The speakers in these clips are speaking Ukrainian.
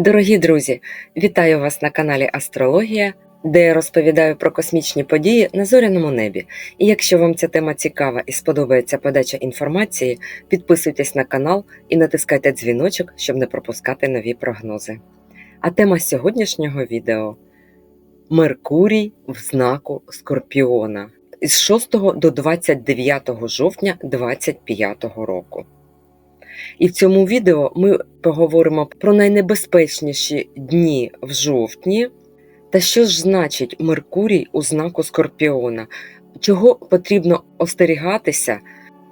Дорогі друзі, вітаю вас на каналі Астрологія, де я розповідаю про космічні події на зоряному небі. І якщо вам ця тема цікава і сподобається подача інформації, підписуйтесь на канал і натискайте дзвіночок, щоб не пропускати нові прогнози. А тема сьогоднішнього відео Меркурій в знаку Скорпіона з 6 до 29 жовтня 2025 року. І в цьому відео ми поговоримо про найнебезпечніші дні в жовтні та що ж значить Меркурій у знаку Скорпіона, чого потрібно остерігатися,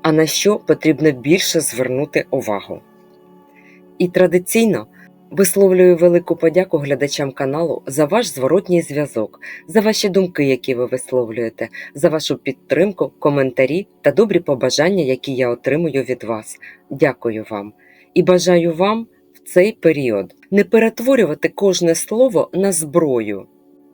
а на що потрібно більше звернути увагу. І традиційно висловлюю велику подяку глядачам каналу за ваш зворотній зв'язок, за ваші думки, які ви висловлюєте, за вашу підтримку, коментарі та добрі побажання, які я отримую від вас. Дякую вам і бажаю вам в цей період не перетворювати кожне слово на зброю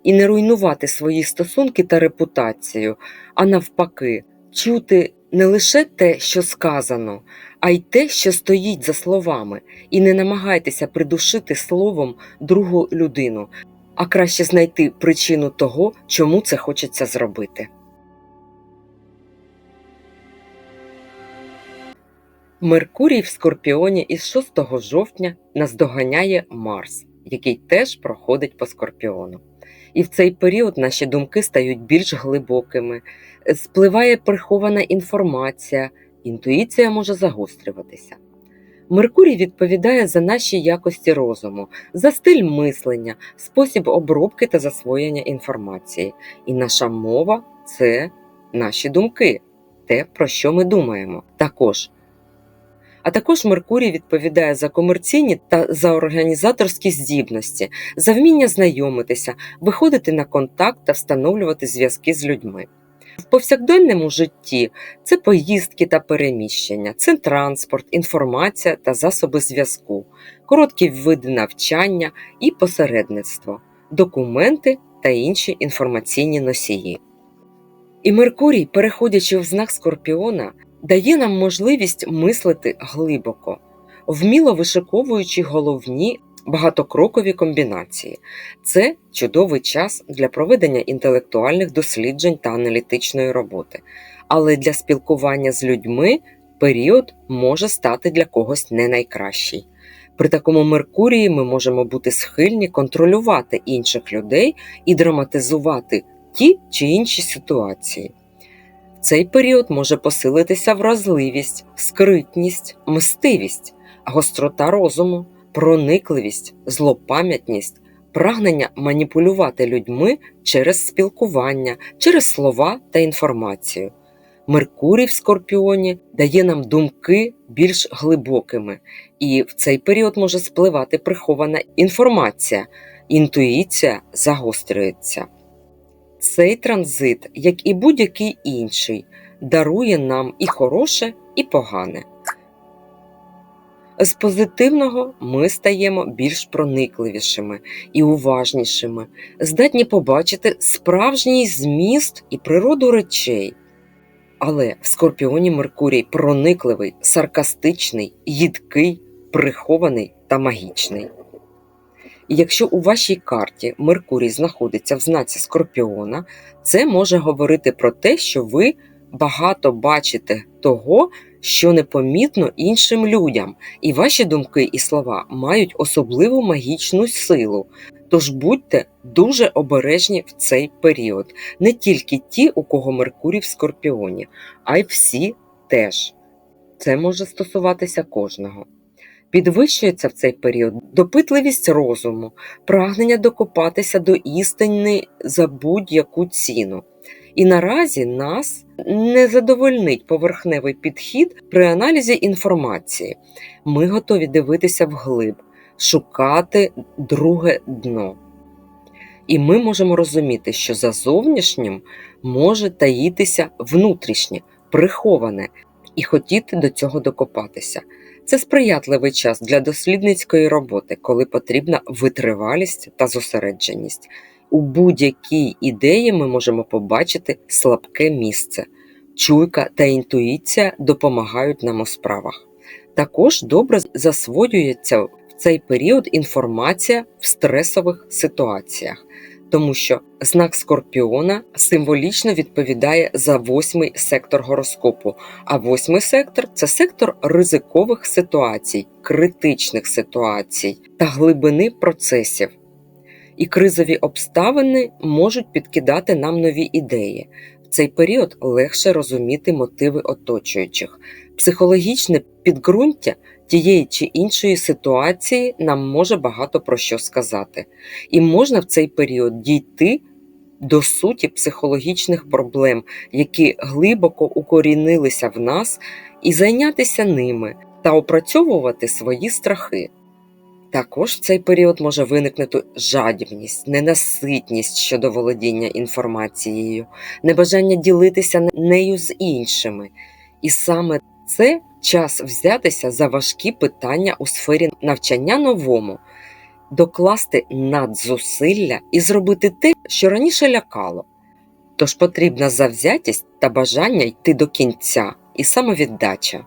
і не руйнувати свої стосунки та репутацію, а навпаки, чути не лише те, що сказано, а й те, що стоїть за словами, і не намагайтеся придушити словом другу людину, а краще знайти причину того, чому це хочеться зробити. Меркурій в Скорпіоні із 6 жовтня наздоганяє Марс, який теж проходить по Скорпіону. І в цей період наші думки стають більш глибокими, спливає прихована інформація, інтуїція може загострюватися. Меркурій відповідає за наші якості розуму, за стиль мислення, спосіб обробки та засвоєння інформації. І наша мова це наші думки, те, про що ми думаємо. Також а також Меркурій відповідає за комерційні та за організаторські здібності, за вміння знайомитися, виходити на контакт та встановлювати зв'язки з людьми. В повсякденному житті це поїздки та переміщення, це транспорт, інформація та засоби зв'язку, короткі види навчання і посередництво, документи та інші інформаційні носії. І Меркурій, переходячи в знак Скорпіона, дає нам можливість мислити глибоко, вміло вишиковуючи головні багатокрокові комбінації. Це чудовий час для проведення інтелектуальних досліджень та аналітичної роботи. Але для спілкування з людьми період може стати для когось не найкращий. При такому Меркурії ми можемо бути схильні контролювати інших людей і драматизувати ті чи інші ситуації цей період може посилитися вразливість, скритність, мстивість, гострота розуму, проникливість, злопам'ятність, прагнення маніпулювати людьми через спілкування, через слова та інформацію. Меркурій в Скорпіоні дає нам думки більш глибокими, і в цей період може спливати прихована інформація, інтуїція загострюється. Цей транзит, як і будь-який інший, дарує нам і хороше, і погане. З позитивного ми стаємо більш проникливішими і уважнішими, здатні побачити справжній зміст і природу речей. Але в Скорпіоні Меркурій проникливий, саркастичний, їдкий, прихований та магічний. І якщо у вашій карті Меркурій знаходиться в знаці Скорпіона, це може говорити про те, що ви багато бачите того, що непомітно іншим людям, і ваші думки і слова мають особливу магічну силу. Тож будьте дуже обережні в цей період, не тільки ті, у кого Меркурій в Скорпіоні, а й всі теж. Це може стосуватися кожного. Підвищується в цей період допитливість розуму, прагнення докопатися до істини за будь-яку ціну. І наразі нас не задовольнить поверхневий підхід при аналізі інформації. Ми готові дивитися вглиб, шукати друге дно. І ми можемо розуміти, що за зовнішнім може таїтися внутрішнє, приховане, і хотіти до цього докопатися. Це сприятливий час для дослідницької роботи, коли потрібна витривалість та зосередженість. У будь-якій ідеї ми можемо побачити слабке місце. Чуйка та інтуїція допомагають нам у справах. Також добре засвоюється в цей період інформація в стресових ситуаціях, тому що знак Скорпіона символічно відповідає за восьмий сектор гороскопу. А восьмий сектор це сектор ризикових ситуацій, критичних ситуацій та глибини процесів. І кризові обставини можуть підкидати нам нові ідеї. В цей період легше розуміти мотиви оточуючих. Психологічне підґрунтя тієї чи іншої ситуації нам може багато про що сказати. І можна в цей період дійти до суті психологічних проблем, які глибоко укорінилися в нас, і зайнятися ними та опрацьовувати свої страхи. Також в цей період може виникнути жадібність, ненаситність щодо володіння інформацією, небажання ділитися нею з іншими. І саме це час взятися за важкі питання у сфері навчання новому, докласти надзусилля і зробити те, що раніше лякало. Тож потрібна завзятість та бажання йти до кінця і самовіддача.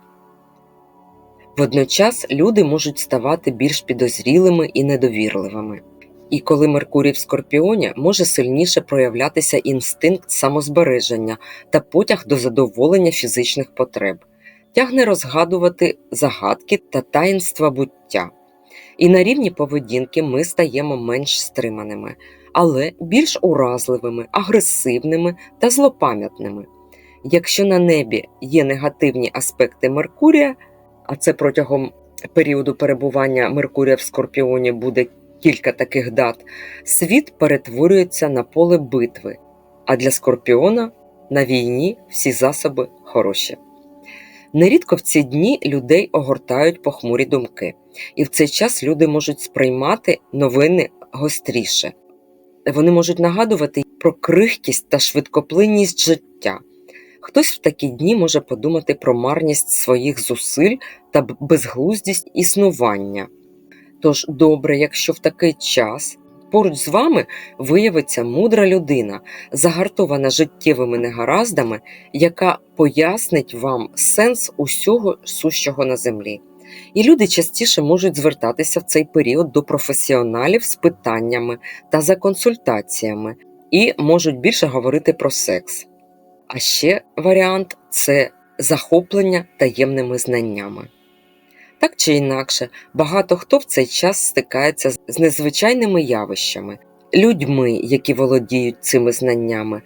Водночас люди можуть ставати більш підозрілими і недовірливими. І коли Меркурій в Скорпіоні може сильніше проявлятися інстинкт самозбереження та потяг до задоволення фізичних потреб, тягне розгадувати загадки та таїнства буття. І на рівні поведінки ми стаємо менш стриманими, але більш уразливими, агресивними та злопам'ятними. Якщо на небі є негативні аспекти Меркурія, а це протягом періоду перебування Меркурія в Скорпіоні буде кілька таких дат, світ перетворюється на поле битви, а для Скорпіона на війні всі засоби хороші. Нерідко в ці дні людей огортають похмурі думки, і в цей час люди можуть сприймати новини гостріше. Вони можуть нагадувати про крихкість та швидкоплинність життя. Хтось в такі дні може подумати про марність своїх зусиль та безглуздість існування. Тож добре, якщо в такий час поруч з вами виявиться мудра людина, загартована життєвими негараздами, яка пояснить вам сенс усього сущого на землі. І люди частіше можуть звертатися в цей період до професіоналів з питаннями та за консультаціями, і можуть більше говорити про секс. А ще варіант це захоплення таємними знаннями. Так чи інакше, багато хто в цей час стикається з незвичайними явищами, людьми, які володіють цими знаннями.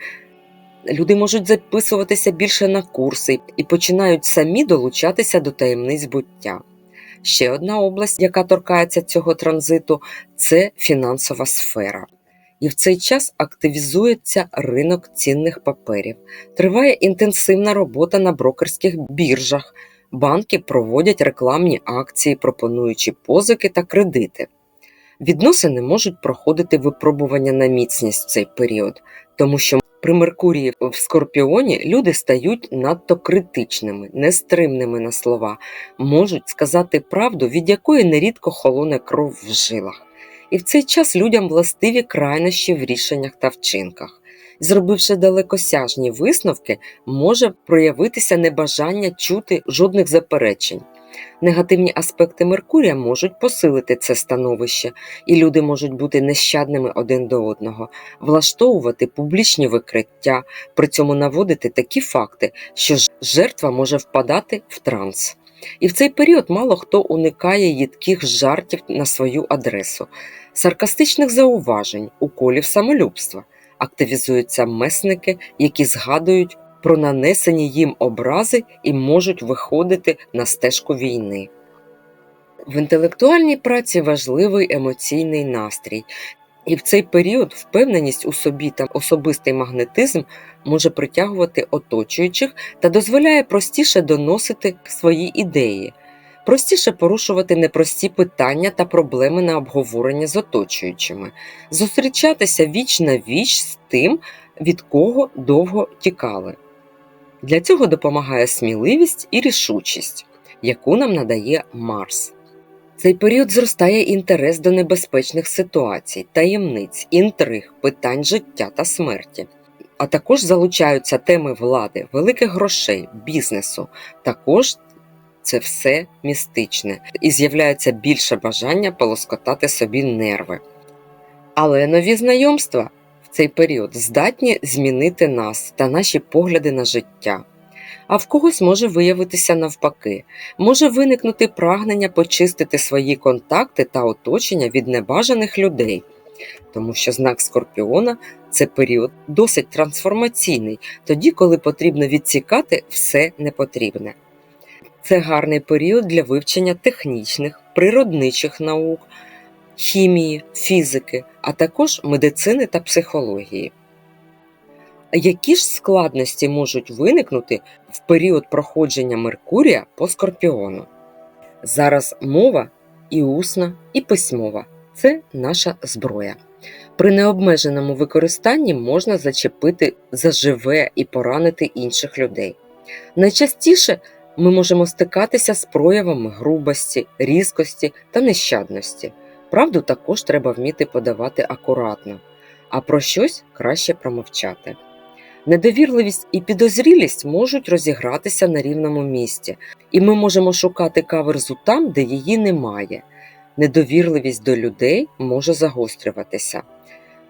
Люди можуть записуватися більше на курси і починають самі долучатися до таємниць буття. Ще одна область, яка торкається цього транзиту, це фінансова сфера. І в цей час активізується ринок цінних паперів. Триває інтенсивна робота на брокерських біржах. Банки проводять рекламні акції, пропонуючи позики та кредити. Відносини можуть проходити випробування на міцність в цей період, тому що при Меркурії в Скорпіоні люди стають надто критичними, нестримними на слова, можуть сказати правду, від якої нерідко холоне кров в жилах. І в цей час людям властиві крайнощі в рішеннях та вчинках. Зробивши далекосяжні висновки, може проявитися небажання чути жодних заперечень. Негативні аспекти Меркурія можуть посилити це становище, і люди можуть бути нещадними один до одного, влаштовувати публічні викриття, при цьому наводити такі факти, що жертва може впадати в транс. І в цей період мало хто уникає їдких жартів на свою адресу, саркастичних зауважень, уколів самолюбства. Активізуються месники, які згадують про нанесені їм образи і можуть виходити на стежку війни. В інтелектуальній праці важливий емоційний настрій, і в цей період впевненість у собі та особистий магнетизм може притягувати оточуючих та дозволяє простіше доносити свої ідеї, простіше порушувати непрості питання та проблеми на обговорення з оточуючими, зустрічатися віч на віч з тим, від кого довго тікали. Для цього допомагає сміливість і рішучість, яку нам надає Марс. Цей період зростає інтерес до небезпечних ситуацій, таємниць, інтриг, питань життя та смерті, а також залучаються теми влади, великих грошей, бізнесу. Також це все містичне і з'являється більше бажання полоскотати собі нерви. Але нові знайомства в цей період здатні змінити нас та наші погляди на життя. А в когось може виявитися навпаки, може виникнути прагнення почистити свої контакти та оточення від небажаних людей, тому що знак Скорпіона це період досить трансформаційний, тоді, коли потрібно відсікати все непотрібне. Це гарний період для вивчення технічних, природничих наук, хімії, фізики, а також медицини та психології. Які ж складності можуть виникнути в період проходження Меркурія по Скорпіону? Зараз мова і усна, і письмова це наша зброя. При необмеженому використанні можна зачепити заживе і поранити інших людей. Найчастіше ми можемо стикатися з проявами грубості, різкості та нещадності. Правду також треба вміти подавати акуратно, а про щось краще промовчати. Недовірливість і підозрілість можуть розігратися на рівному місці, і ми можемо шукати каверзу там, де її немає. Недовірливість до людей може загострюватися.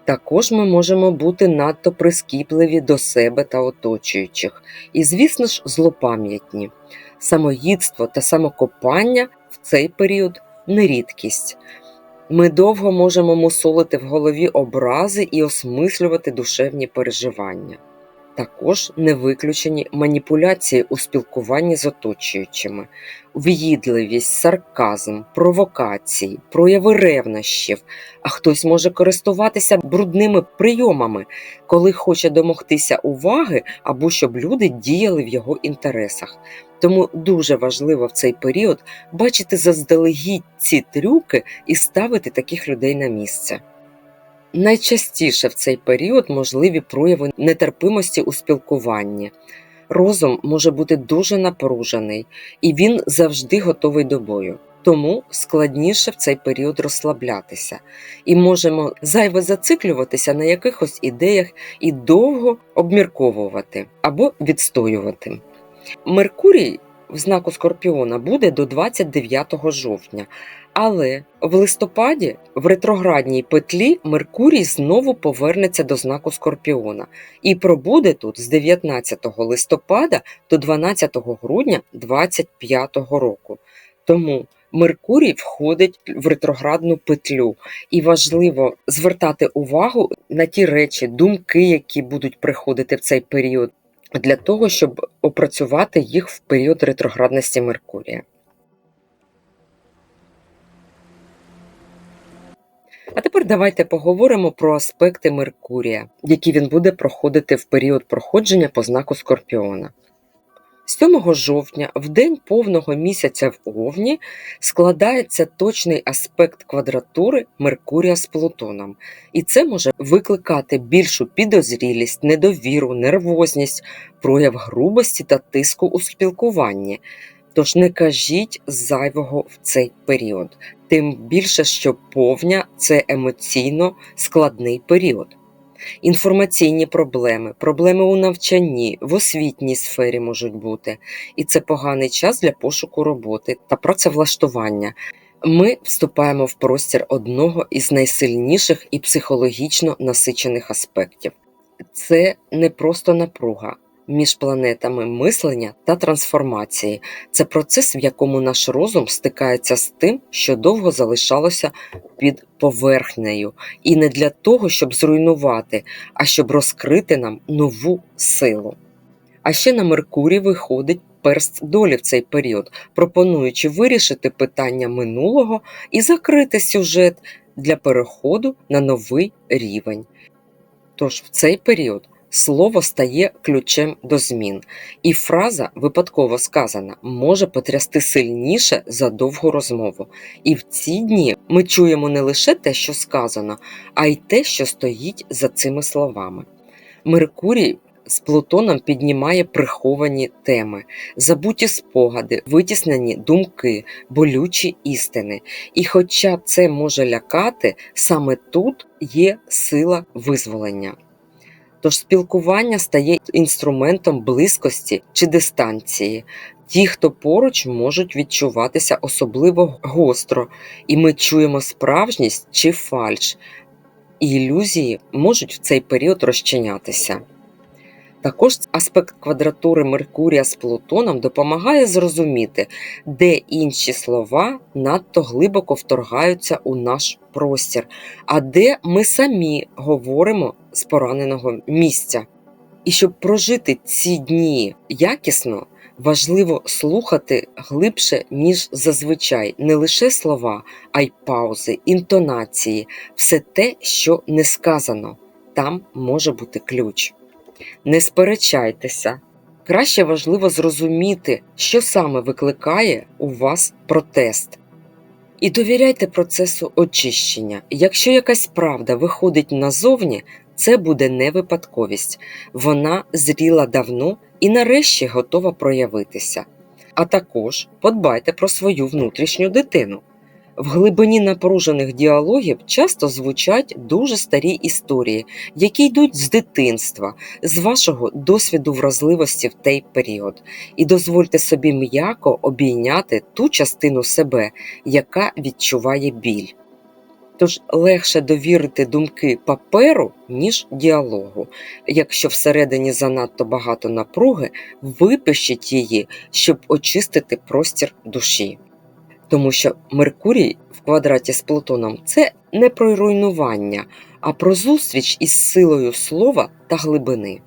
Також ми можемо бути надто прискіпливі до себе та оточуючих, і, звісно ж, злопам'ятні. Самоїдство та самокопання в цей період не рідкість. Ми довго можемо мусолити в голові образи і осмислювати душевні переживання. Також не виключені маніпуляції у спілкуванні з оточуючими, в'їдливість, сарказм, провокації, прояви ревнощів, а хтось може користуватися брудними прийомами, коли хоче домогтися уваги або щоб люди діяли в його інтересах. Тому дуже важливо в цей період бачити заздалегідь ці трюки і ставити таких людей на місце. Найчастіше в цей період можливі прояви нетерпимості у спілкуванні. Розум може бути дуже напружений, і він завжди готовий до бою. Тому складніше в цей період розслаблятися, і можемо зайве зациклюватися на якихось ідеях і довго обмірковувати або відстоювати. Меркурій в знаку Скорпіона буде до 29 жовтня, але в листопаді в ретроградній петлі Меркурій знову повернеться до знаку Скорпіона і пробуде тут з 19 листопада до 12 грудня 2025 року. Тому Меркурій входить в ретроградну петлю, і важливо звертати увагу на ті речі, думки, які будуть приходити в цей період, для того, щоб опрацювати їх в період ретроградності Меркурія. А тепер давайте поговоримо про аспекти Меркурія, які він буде проходити в період проходження по знаку Скорпіона. 7 жовтня, в день повного місяця в Овні, складається точний аспект квадратури Меркурія з Плутоном, і це може викликати більшу підозрілість, недовіру, нервозність, прояв грубості та тиску у спілкуванні. Тож не кажіть зайвого в цей період, тим більше, що повня це емоційно складний період. Інформаційні проблеми, проблеми у навчанні, в освітній сфері можуть бути, і це поганий час для пошуку роботи та працевлаштування. Ми вступаємо в простір одного із найсильніших і психологічно насичених аспектів. Це не просто напруга, між планетами мислення та трансформації. Це процес, в якому наш розум стикається з тим, що довго залишалося під поверхнею, і не для того, щоб зруйнувати, а щоб розкрити нам нову силу. А ще на Меркурій виходить перст долі в цей період, пропонуючи вирішити питання минулого і закрити сюжет для переходу на новий рівень. Тож в цей період Слово стає ключем до змін, і фраза, випадково сказана, може потрясти сильніше за довгу розмову. І в ці дні ми чуємо не лише те, що сказано, а й те, що стоїть за цими словами. Меркурій з Плутоном піднімає приховані теми, забуті спогади, витіснені думки, болючі істини. І хоча це може лякати, саме тут є сила визволення. Тож спілкування стає інструментом близькості чи дистанції. Ті, хто поруч, можуть відчуватися особливо гостро, і ми чуємо справжність чи фальш, і ілюзії можуть в цей період розчинятися. Також аспект квадратури Меркурія з Плутоном допомагає зрозуміти, де інші слова надто глибоко вторгаються у наш простір, а де ми самі говоримо з пораненого місця. І щоб прожити ці дні якісно, важливо слухати глибше, ніж зазвичай, не лише слова, а й паузи, інтонації, все те, що не сказано. Там може бути ключ. Не сперечайтеся. Краще важливо зрозуміти, що саме викликає у вас протест. І довіряйте процесу очищення. Якщо якась правда виходить назовні, це буде не випадковість. Вона зріла давно і нарешті готова проявитися. А також подбайте про свою внутрішню дитину. В глибині напружених діалогів часто звучать дуже старі історії, які йдуть з дитинства, з вашого досвіду вразливості в той період, і дозвольте собі м'яко обійняти ту частину себе, яка відчуває біль. Тож легше довірити думки паперу, ніж діалогу. Якщо всередині занадто багато напруги, випишіть її, щоб очистити простір душі. Тому що Меркурій в квадраті з Плутоном це не про руйнування, а про зустріч із силою слова та глибини.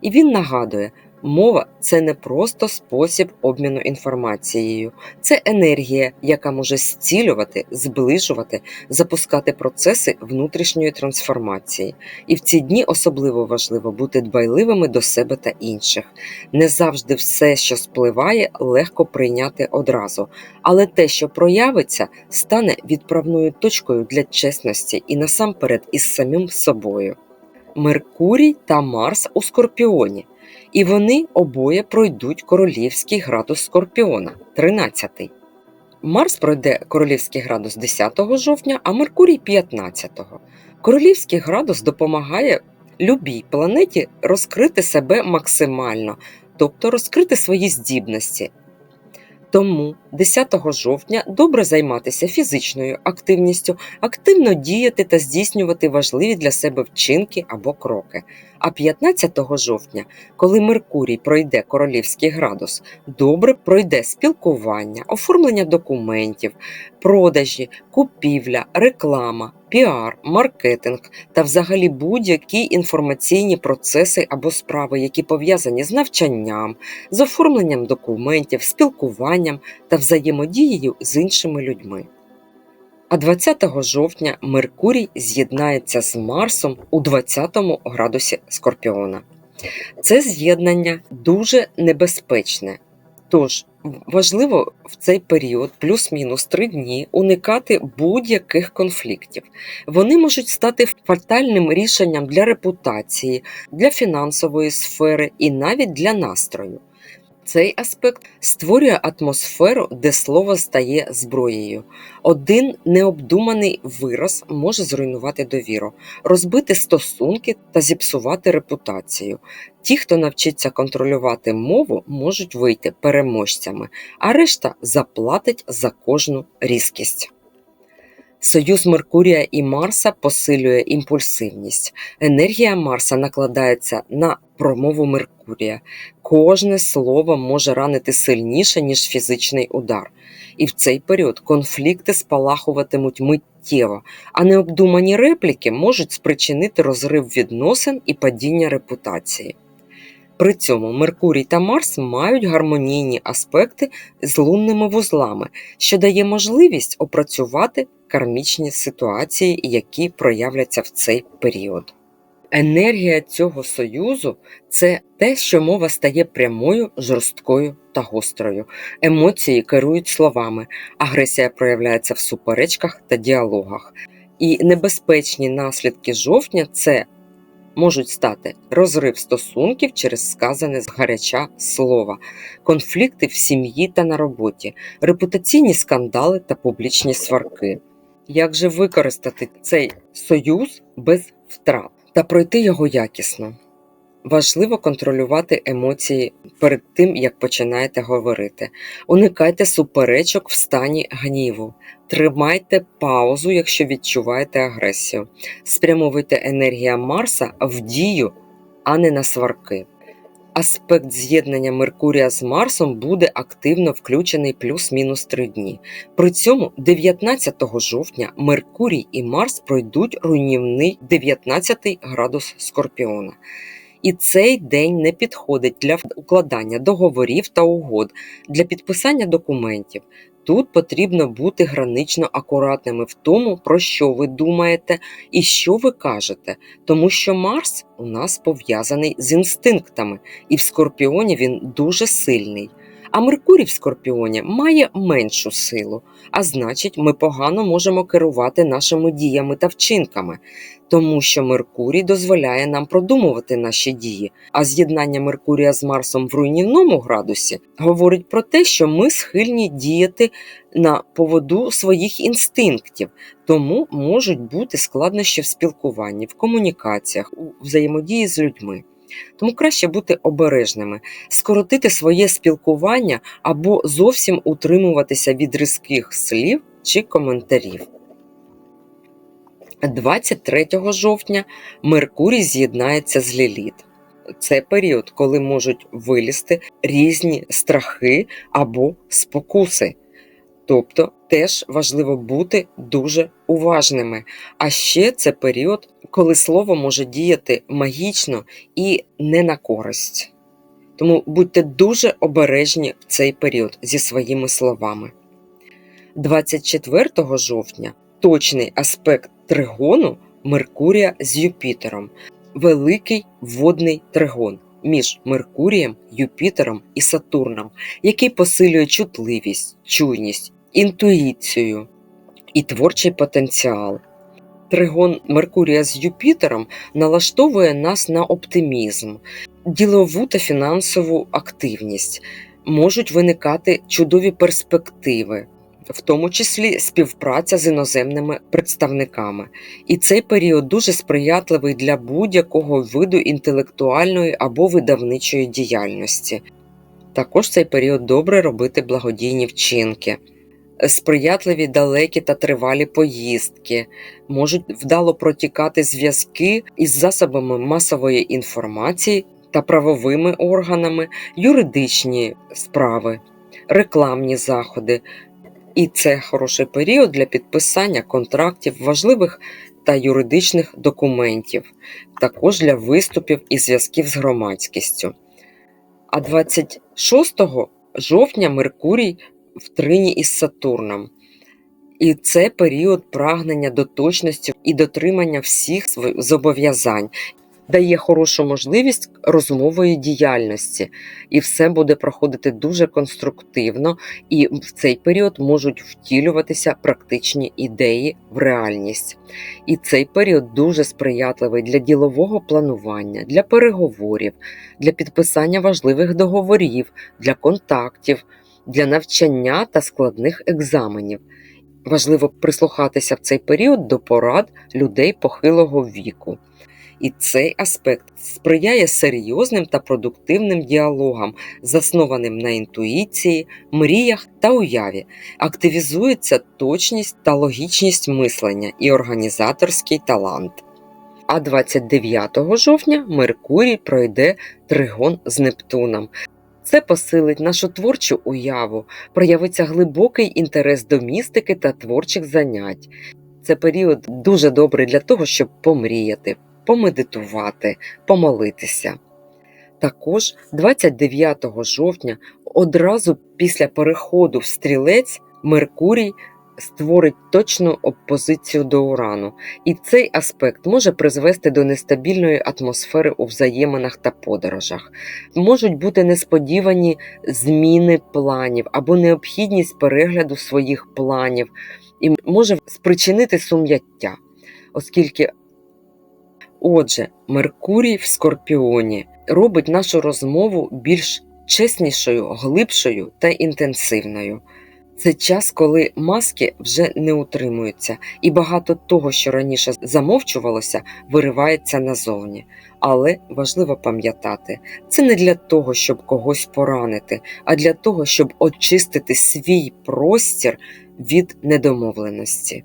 І він нагадує, мова це не просто спосіб обміну інформацією, це енергія, яка може зцілювати, зближувати, запускати процеси внутрішньої трансформації. І в ці дні особливо важливо бути дбайливими до себе та інших. Не завжди все, що спливає, легко прийняти одразу, але те, що проявиться, стане відправною точкою для чесності і насамперед із самим собою. Меркурій та Марс у Скорпіоні, і вони обоє пройдуть королівський градус Скорпіона 13. Марс пройде королівський градус 10 жовтня, а Меркурій 15. Королівський градус допомагає любій планеті розкрити себе максимально, тобто розкрити свої здібності. Тому 10 жовтня добре займатися фізичною активністю, активно діяти та здійснювати важливі для себе вчинки або кроки. А 15 жовтня, коли Меркурій пройде королівський градус, добре пройде спілкування, оформлення документів, продажі, купівля, реклама, піар, маркетинг та взагалі будь-які інформаційні процеси або справи, які пов'язані з навчанням, з оформленням документів, спілкуванням та взаємодією з іншими людьми. А 20 жовтня Меркурій з'єднається з Марсом у 20 градусі Скорпіона. Це з'єднання дуже небезпечне. Тож важливо в цей період, плюс-мінус три дні, уникати будь-яких конфліктів. Вони можуть стати фатальним рішенням для репутації, для фінансової сфери і навіть для настрою. Цей аспект створює атмосферу, де слово стає зброєю. Один необдуманий вираз може зруйнувати довіру, розбити стосунки та зіпсувати репутацію. Ті, хто навчиться контролювати мову, можуть вийти переможцями, а решта заплатить за кожну різкість. Союз Меркурія і Марса посилює імпульсивність. Енергія Марса накладається на промову Меркурія. Кожне слово може ранити сильніше, ніж фізичний удар. І в цей період конфлікти спалахуватимуть миттєво, а необдумані репліки можуть спричинити розрив відносин і падіння репутації. При цьому Меркурій та Марс мають гармонійні аспекти з лунними вузлами, що дає можливість опрацювати кармічні ситуації, які проявляться в цей період. Енергія цього союзу це те, що мова стає прямою, жорсткою та гострою. Емоції керують словами, агресія проявляється в суперечках та діалогах. І небезпечні наслідки жовтня це можуть стати розрив стосунків через сказане згаряча слова, конфлікти в сім'ї та на роботі, репутаційні скандали та публічні сварки. Як же використати цей союз без втрат та пройти його якісно? Важливо контролювати емоції перед тим, як починаєте говорити. Уникайте суперечок в стані гніву. Тримайте паузу, якщо відчуваєте агресію. Спрямовуйте енергія Марса в дію, а не на сварки. Аспект з'єднання Меркурія з Марсом буде активно включений плюс-мінус 3 дні. При цьому 19 жовтня Меркурій і Марс пройдуть руйнівний 19 градус Скорпіона. І цей день не підходить для укладання договорів та угод, для підписання документів. Тут потрібно бути гранично акуратними в тому, про що ви думаєте і що ви кажете, тому що Марс у нас пов'язаний з інстинктами, і в Скорпіоні він дуже сильний. А Меркурій в Скорпіоні має меншу силу, а значить, ми погано можемо керувати нашими діями та вчинками, тому що Меркурій дозволяє нам продумувати наші дії. А з'єднання Меркурія з Марсом в руйнівному градусі говорить про те, що ми схильні діяти на поводу своїх інстинктів, тому можуть бути складнощі в спілкуванні, в комунікаціях, у взаємодії з людьми. Тому краще бути обережними, скоротити своє спілкування або зовсім утримуватися від різких слів чи коментарів. 23 жовтня Меркурій з'єднається з Ліліт. Це період, коли можуть вилізти різні страхи або спокуси. Тобто теж важливо бути дуже уважними. А ще це період, коли слово може діяти магічно і не на користь. Тому будьте дуже обережні в цей період зі своїми словами. 24 жовтня точний аспект тригону Меркурія з Юпітером, великий водний тригон між Меркурієм, Юпітером і Сатурном, який посилює чутливість, чуйність, інтуїцію і творчий потенціал. Тригон Меркурія з Юпітером налаштовує нас на оптимізм, ділову та фінансову активність, можуть виникати чудові перспективи, в тому числі співпраця з іноземними представниками. І цей період дуже сприятливий для будь-якого виду інтелектуальної або видавничої діяльності. Також цей період добре робити благодійні вчинки. Сприятливі далекі та тривалі поїздки, можуть вдало протікати зв'язки із засобами масової інформації та правовими органами, юридичні справи, рекламні заходи. І це хороший період для підписання контрактів важливих та юридичних документів, також для виступів і зв'язків з громадськістю. А 26 жовтня Меркурій в трині із Сатурном. І це період прагнення до точності і дотримання всіх св- зобов'язань, дає хорошу можливість розмової діяльності, і все буде проходити дуже конструктивно, і в цей період можуть втілюватися практичні ідеї в реальність. І цей період дуже сприятливий для ділового планування, для переговорів, для підписання важливих договорів, для контактів, для навчання та складних екзаменів. Важливо прислухатися в цей період до порад людей похилого віку. І цей аспект сприяє серйозним та продуктивним діалогам, заснованим на інтуїції, мріях та уяві, активізується точність та логічність мислення і організаторський талант. А 29 жовтня Меркурій пройде тригон з Нептуном. Це посилить нашу творчу уяву, проявиться глибокий інтерес до містики та творчих занять. Це період дуже добрий для того, щоб помріяти, помедитувати, помолитися. Також 29 жовтня, одразу після переходу в стрілець, Меркурій створить точну опозицію до Урану, і цей аспект може призвести до нестабільної атмосфери у взаєминах та подорожах. Можуть бути несподівані зміни планів або необхідність перегляду своїх планів, і може спричинити сум'яття, оскільки Отже, Меркурій в Скорпіоні робить нашу розмову більш чеснішою, глибшою та інтенсивною. Це час, коли маски вже не утримуються, і багато того, що раніше замовчувалося, виривається назовні. Але важливо пам'ятати, це не для того, щоб когось поранити, а для того, щоб очистити свій простір від недомовленості.